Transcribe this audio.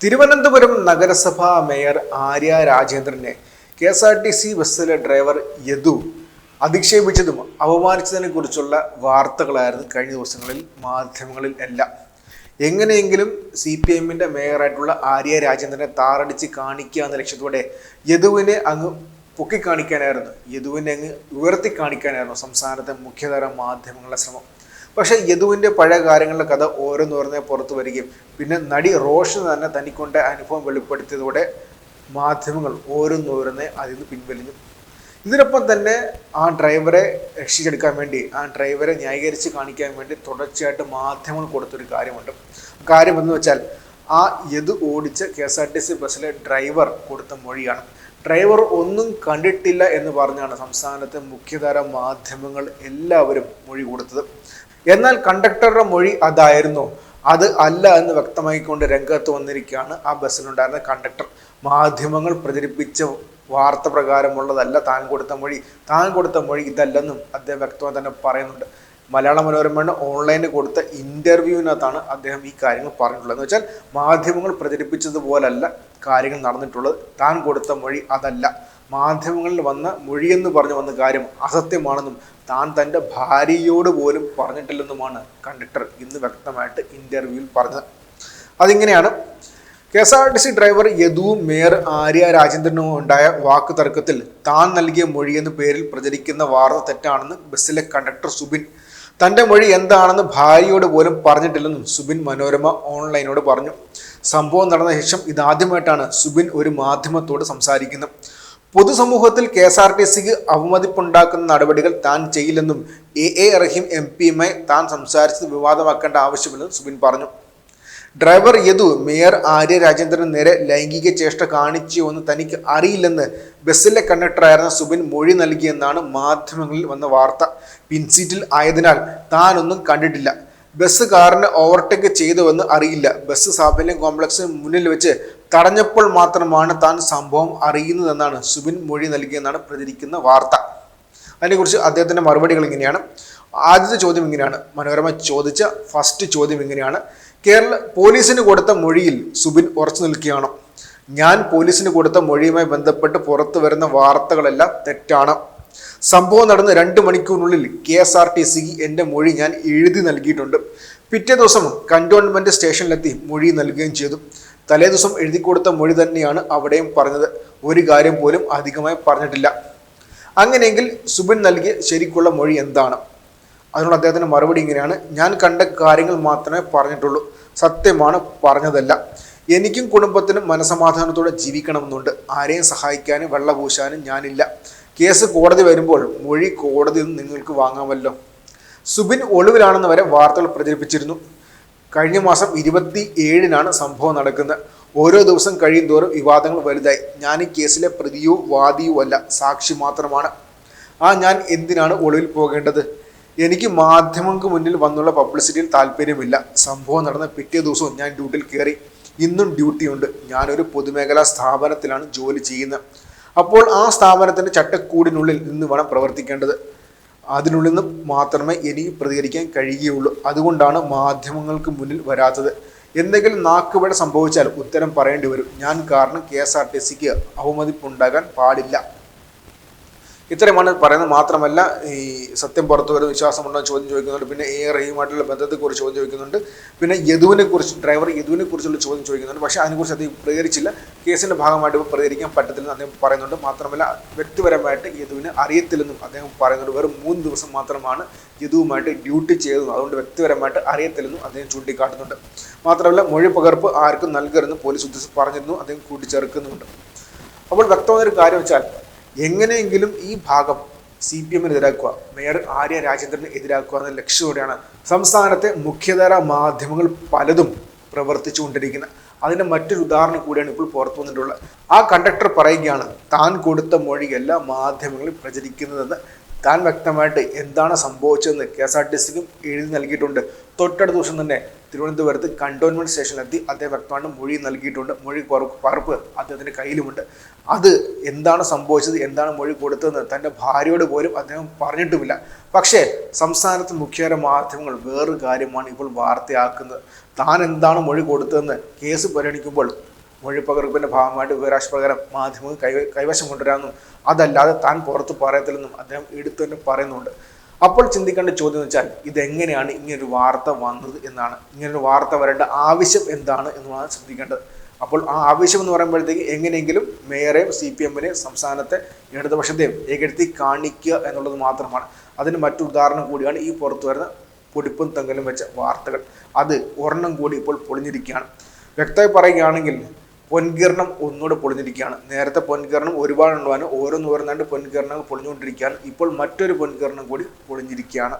തിരുവനന്തപുരം നഗരസഭാ mayor Arya രാജേന്ദ്രനെ K S R T C ബസ്സിലെ driver Yadu അധിക്ഷേപിച്ചതും അപമാനിച്ചതിനെ കുറിച്ചുള്ള വാർത്തകളായിരുന്നു കഴിഞ്ഞ ദിവസങ്ങളിൽ മാധ്യമങ്ങളിൽ എല്ലാം. എങ്ങനെയെങ്കിലും സി പി എമ്മിന്റെ മേയറായിട്ടുള്ള ആര്യ രാജേന്ദ്രനെ താറടിച്ച് കാണിക്കുക എന്ന ലക്ഷ്യത്തോടെ യദുവിനെ അങ്ങ് പൊക്കിക്കാണിക്കാനായിരുന്നു. യദുവിനെ അങ്ങ് ഉയർത്തി കാണിക്കാനായിരുന്നു സംസ്ഥാനത്തെ മുഖ്യധാര മാധ്യമങ്ങളുടെ ശ്രമം. പക്ഷേ യദുവിന്റെ പഴയ കാര്യങ്ങളുടെ കഥ ഓരോന്നോരോന്നെ പുറത്തു വരികയും പിന്നെ നടി റോഷൻ തന്നെ തനിക്കൊണ്ട അനുഭവം വെളിപ്പെടുത്തിയതോടെ മാധ്യമങ്ങൾ ഓരോന്നോരോന്നെ അതിൽ നിന്ന് പിൻവലിഞ്ഞു. ഇതിനൊപ്പം തന്നെ ആ ഡ്രൈവറെ രക്ഷിച്ചെടുക്കാൻ വേണ്ടി ആ ഡ്രൈവറെ ന്യായീകരിച്ച് കാണിക്കാൻ വേണ്ടി തുടർച്ചയായിട്ട് മാധ്യമങ്ങൾ കൊടുത്തൊരു കാര്യമുണ്ട്. കാര്യം എന്ന് വെച്ചാൽ ആ യദു ഓടിച്ച K S R T C ബസ്സിലെ ഡ്രൈവർ കൊടുത്ത മൊഴിയാണ്. ഡ്രൈവർ ഒന്നും കണ്ടിട്ടില്ല എന്ന് പറഞ്ഞാണ് സംസ്ഥാനത്തെ മുഖ്യധാര മാധ്യമങ്ങൾ എല്ലാവരും മൊഴി കൊടുത്തത്. എന്നാൽ കണ്ടക്ടറുടെ മൊഴി അതായിരുന്നു. അത് അല്ല എന്ന് വ്യക്തമാക്കിക്കൊണ്ട് രംഗത്ത് വന്നിരിക്കുകയാണ് ആ ബസ്സിലുണ്ടായിരുന്ന കണ്ടക്ടർ. മാധ്യമങ്ങൾ പ്രചരിപ്പിച്ച വാർത്ത പ്രകാരമുള്ളതല്ല താൻ കൊടുത്ത മൊഴി. താൻ കൊടുത്ത മൊഴി ഇതല്ലെന്നും അദ്ദേഹം വ്യക്തമായി തന്നെ പറയുന്നുണ്ട്. മലയാള മനോരമയുടെ ഓൺലൈനിൽ കൊടുത്ത ഇന്റർവ്യൂവിനകത്താണ് അദ്ദേഹം ഈ കാര്യങ്ങൾ പറഞ്ഞിട്ടുള്ളത്. എന്ന് വെച്ചാൽ മാധ്യമങ്ങൾ പ്രചരിപ്പിച്ചതുപോലല്ല കാര്യങ്ങൾ നടന്നിട്ടുള്ളത്. താൻ കൊടുത്ത മൊഴി അതല്ല. മാധ്യമങ്ങളിൽ വന്ന മൊഴിയെന്ന് പറഞ്ഞു വന്ന കാര്യം അസത്യമാണെന്നും താൻ തന്റെ ഭാര്യയോട് പോലും പറഞ്ഞിട്ടില്ലെന്നുമാണ് കണ്ടക്ടർ ഇന്ന് വ്യക്തമായിട്ട് ഇന്റർവ്യൂവിൽ പറഞ്ഞത്. അതിങ്ങനെയാണ് K S R T C driver യദുവും mayor Arya രാജേന്ദ്രനും ഉണ്ടായ വാക്ക് തർക്കത്തിൽ താൻ നൽകിയ മൊഴിയെന്ന പേരിൽ പ്രചരിക്കുന്ന വാർത്ത തെറ്റാണെന്ന് ബസ്സിലെ കണ്ടക്ടർ സുബിൻ തന്റെ മൊഴി എന്താണെന്ന് ഭാര്യയോട് പോലും പറഞ്ഞിട്ടില്ലെന്നും സുബിൻ മനോരമ ഓൺലൈനോട് പറഞ്ഞു. സംഭവം നടന്ന ശേഷം ഇതാദ്യമായിട്ടാണ് സുബിൻ ഒരു മാധ്യമത്തോട് സംസാരിക്കുന്നത്. പൊതുസമൂഹത്തിൽ കെ എസ് ആർ ടി സിക്ക് അവമതിപ്പുണ്ടാക്കുന്ന നടപടികൾ താൻ ചെയ്യില്ലെന്നും എ എ റഹീം എം പിയുമായി താൻ സംസാരിച്ചത് വിവാദമാക്കേണ്ട ആവശ്യമില്ലെന്നും സുബിൻ പറഞ്ഞു. ഡ്രൈവർ യദു മേയർ ആര്യ രാജേന്ദ്രന് നേരെ ലൈംഗിക ചേഷ്ട കാണിച്ചു എന്ന് തനിക്ക് അറിയില്ലെന്ന് ബസ്സിലെ കണ്ടക്ടറായിരുന്ന സുബിൻ മൊഴി നൽകിയെന്നാണ് മാധ്യമങ്ങളിൽ വന്ന വാർത്ത. പിൻസീറ്റിൽ ആയതിനാൽ താനൊന്നും കണ്ടിട്ടില്ല. ബസ് കാറിന് ഓവർടേക്ക് ചെയ്തുവെന്ന് അറിയില്ല. ബസ് സാഫല്യം കോംപ്ലക്സിന് മുന്നിൽ വെച്ച് തടഞ്ഞപ്പോൾ മാത്രമാണ് താൻ സംഭവം അറിയുന്നതെന്നാണ് സുബിൻ മൊഴി നൽകിയെന്നാണ് പ്രചരിക്കുന്ന വാർത്ത. അതിനെക്കുറിച്ച് അദ്ദേഹത്തിന്റെ മറുപടികൾ ഇങ്ങനെയാണ്. ആദ്യത്തെ ചോദ്യം ഇങ്ങനെയാണ്. മനോരമ ചോദിച്ച ഫസ്റ്റ് ചോദ്യം ഇങ്ങനെയാണ്. കേരള പോലീസിന് കൊടുത്ത മൊഴിയിൽ സുബിൻ ഉറച്ചു നിൽക്കുകയാണോ. ഞാൻ പോലീസിന് കൊടുത്ത മൊഴിയുമായി ബന്ധപ്പെട്ട് പുറത്തു വരുന്ന വാർത്തകളെല്ലാം തെറ്റാണ്. സംഭവം നടന്ന് രണ്ട് മണിക്കൂറിനുള്ളിൽ കെ എസ് ആർ ടി സിക്ക് എന്റെ മൊഴി ഞാൻ എഴുതി നൽകിയിട്ടുണ്ട്. പിറ്റേ ദിവസം കന്റോൺമെന്റ് സ്റ്റേഷനിലെത്തി മൊഴി നൽകുകയും ചെയ്തു. തലേ ദിവസം എഴുതി കൊടുത്ത മൊഴി തന്നെയാണ് അവിടെയും പറഞ്ഞത്. ഒരു കാര്യം പോലും അധികമായി പറഞ്ഞിട്ടില്ല. അങ്ങനെയെങ്കിൽ സുബിൻ നൽകിയ ശരിക്കുള്ള മൊഴി എന്താണ്? അതിനോട് അദ്ദേഹത്തിന്റെ മറുപടി ഇങ്ങനെയാണ്. ഞാൻ കണ്ട കാര്യങ്ങൾ മാത്രമേ പറഞ്ഞിട്ടുള്ളൂ. സത്യമാണ് പറഞ്ഞതല്ല. എനിക്കും കുടുംബത്തിനും മനസമാധാനത്തോടെ ജീവിക്കണമെന്നുണ്ട്. ആരെയും സഹായിക്കാനും വെള്ള പൂശാനും ഞാനില്ല. കേസ് കോടതി വരുമ്പോൾ മൊഴി കോടതിയിൽ നിങ്ങൾക്ക് വാങ്ങാമല്ലോ. സുബിൻ ഒളിവിലാണെന്ന് വരെ വാർത്തകൾ പ്രചരിപ്പിച്ചിരുന്നു. കഴിഞ്ഞ മാസം ഇരുപത്തി ഏഴിനാണ് സംഭവം നടക്കുന്നത്. ഓരോ ദിവസം കഴിയും തോറും വിവാദങ്ങൾ വലുതായി. ഞാൻ ഈ കേസിലെ പ്രതിയോ വാദിയോ അല്ല. സാക്ഷി മാത്രമാണ്. ആ ഞാൻ എന്തിനാണ് ഒളിവിൽ പോകേണ്ടത്? എനിക്ക് മാധ്യമങ്ങൾക്ക് മുന്നിൽ വന്നുള്ള പബ്ലിസിറ്റിയിൽ താല്പര്യമില്ല. സംഭവം നടന്ന പിറ്റേ ദിവസവും ഞാൻ ഡ്യൂട്ടിയിൽ കയറി ഇന്നും ഡ്യൂട്ടിയുണ്ട് ഞാനൊരു പൊതുമേഖലാ സ്ഥാപനത്തിലാണ് ജോലി ചെയ്യുന്നത്. അപ്പോൾ ആ സ്ഥാപനത്തിന്റെ ചട്ടക്കൂടിനുള്ളിൽ നിന്ന് വേണം പ്രവർത്തിക്കേണ്ടത്. അതിനുള്ളിൽ നിന്ന് മാത്രമേ എനിക്ക് പ്രതികരിക്കാൻ കഴിയുകയുള്ളൂ. അതുകൊണ്ടാണ് മാധ്യമങ്ങൾക്ക് മുന്നിൽ വരാത്തത്. എന്തെങ്കിലും നാക്കുപിഴ സംഭവിച്ചാൽ ഉത്തരം പറയേണ്ടി വരും. ഞാൻ കാരണം കെ എസ് ആർ ടി സിക്ക് അവമതിപ്പുണ്ടാകാൻ പാടില്ല. ഇത്രയുമാണ് പറയുന്നത്. മാത്രമല്ല ഈ സത്യം പുറത്തു വരുന്ന വിശ്വാസമുണ്ടോ എന്ന് ചോദ്യം ചോദിക്കുന്നുണ്ട്. പിന്നെ എ റഹീമായിട്ടുള്ള ബന്ധത്തെക്കുറിച്ച് ചോദ്യം ചോദിക്കുന്നുണ്ട്. പിന്നെ യദുവിനെ കുറിച്ച് ഡ്രൈവർ യദുവിനെ കുറിച്ചുള്ള ചോദ്യം ചോദിക്കുന്നുണ്ട്. പക്ഷേ അതിനെക്കുറിച്ച് അദ്ദേഹം പ്രതികരിച്ചില്ല. കേസിന്റെ ഭാഗമായിട്ട് പ്രതികരിക്കാൻ പറ്റത്തില്ലെന്ന് അദ്ദേഹം പറയുന്നുണ്ട്. മാത്രമല്ല വ്യക്തിപരമായിട്ട് യദുവിന് അറിയത്തില്ലെന്നും അദ്ദേഹം പറയുന്നുണ്ട്. വെറും മൂന്ന് ദിവസം മാത്രമാണ് യദുവുമായിട്ട് ഡ്യൂട്ടി ചെയ്തതും. അതുകൊണ്ട് വ്യക്തിപരമായിട്ട് അറിയത്തില്ലെന്നും അദ്ദേഹം ചൂണ്ടിക്കാട്ടുന്നുണ്ട്. മാത്രമല്ല മൊഴി പകർപ്പ് ആർക്കും നൽകരുതെന്ന് പോലീസ് ഉദ്യോഗസ്ഥർ പറഞ്ഞിരുന്നു. അദ്ദേഹം കൂട്ടിച്ചേർക്കുന്നുമുണ്ട്. അപ്പോൾ വ്യക്തമായൊരു കാര്യം വെച്ചാൽ എങ്ങനെയെങ്കിലും ഈ ഭാഗം സി പി എമ്മിന് എതിരാക്കുക മേയർ ആര്യ രാജേന്ദ്രന് എതിരാക്കുക എന്ന ലക്ഷ്യത്തോടെയാണ് സംസ്ഥാനത്തെ മുഖ്യധാര മാധ്യമങ്ങൾ പലതും പ്രവർത്തിച്ചുകൊണ്ടിരിക്കുന്നത്. അതിന്റെ മറ്റൊരു ഉദാഹരണം കൂടിയാണ് ഇപ്പോൾ പുറത്തു വന്നിട്ടുള്ളത്. ആ കണ്ടക്ടർ പറയുകയാണ് താൻ കൊടുത്ത മൊഴിയല്ല മാധ്യമങ്ങളിൽ പ്രചരിക്കുന്നതെന്ന്. താൻ വ്യക്തമായിട്ട് എന്താണ് സംഭവിച്ചതെന്ന് കെ എസ് ആർ ടി സിക്കും എഴുതി നൽകിയിട്ടുണ്ട്. തൊട്ടടുത്ത ദിവസം തന്നെ തിരുവനന്തപുരത്ത് കണ്ടോൺമെന്റ് സ്റ്റേഷനിലെത്തി അദ്ദേഹം വ്യക്തമായിട്ട് മൊഴി നൽകിയിട്ടുണ്ട്. മൊഴി പകർ- പകർപ്പ് അദ്ദേഹത്തിന്റെ കയ്യിലുമുണ്ട്. അത് എന്താണ് സംഭവിച്ചത്? എന്താണ് മൊഴി കൊടുത്തതെന്ന് തന്റെ ഭാര്യയോട് പോലും അദ്ദേഹം പറഞ്ഞിട്ടുമില്ല. പക്ഷേ സംസ്ഥാനത്ത് മുഖ്യതര മാധ്യമങ്ങൾ വേറൊരു കാര്യമാണ് ഇപ്പോൾ വാർത്തയാക്കുന്നത്. താൻ എന്താണ് മൊഴി കൊടുത്തതെന്ന് കേസ് പരിഗണിക്കുമ്പോൾ മൊഴിപ്പകർപ്പിന്റെ ഭാഗമായിട്ട് വിവരാശ മാധ്യമം കൈ കൈവശം കൊണ്ടുവരാമെന്നും അതല്ലാതെ താൻ പുറത്ത് പറയത്തില്ലെന്നും അദ്ദേഹം എടുത്തു തന്നെ പറയുന്നുണ്ട്. അപ്പോൾ ചിന്തിക്കേണ്ട ചോദ്യം എന്ന് വെച്ചാൽ ഇതെങ്ങനെയാണ് ഇങ്ങനൊരു വാർത്ത വന്നത് എന്നാണ്. ഇങ്ങനൊരു വാർത്ത വരേണ്ട ആവശ്യം എന്താണ് എന്നുള്ളതാണ് ചിന്തിക്കേണ്ടത് അപ്പോൾ ആ ആവശ്യം എന്ന് പറയുമ്പോഴത്തേക്ക് എങ്ങനെയെങ്കിലും മേയറെയും സി പി എമ്മിനെയും സംസ്ഥാനത്തെ ഇടതുപക്ഷത്തെയും ഏകെടുത്തി കാണിക്കുക എന്നുള്ളത് മാത്രമാണ്. അതിന് മറ്റു ഉദാഹരണം കൂടിയാണ് ഈ പുറത്തു വരുന്ന പൊടിപ്പും തങ്കലും വെച്ച വാർത്തകൾ. അത് ഒരെണ്ണം കൂടി ഇപ്പോൾ പൊളിഞ്ഞിരിക്കുകയാണ്. വ്യക്തമായി പറയുകയാണെങ്കിൽ പൊൻകിരണം ഒന്നുകൂടെ പൊളിഞ്ഞിരിക്കുകയാണ്. നേരത്തെ പൊൻകിരണം ഒരുപാട് ഉണ്ടാകാനും ഓരോന്ന് ഓരോന്നാണ്ട് പൊൻകിരണങ്ങൾ പൊളിഞ്ഞുകൊണ്ടിരിക്കുകയാണ്. ഇപ്പോൾ മറ്റൊരു പൊൻകിരണം കൂടി പൊളിഞ്ഞിരിക്കുകയാണ്.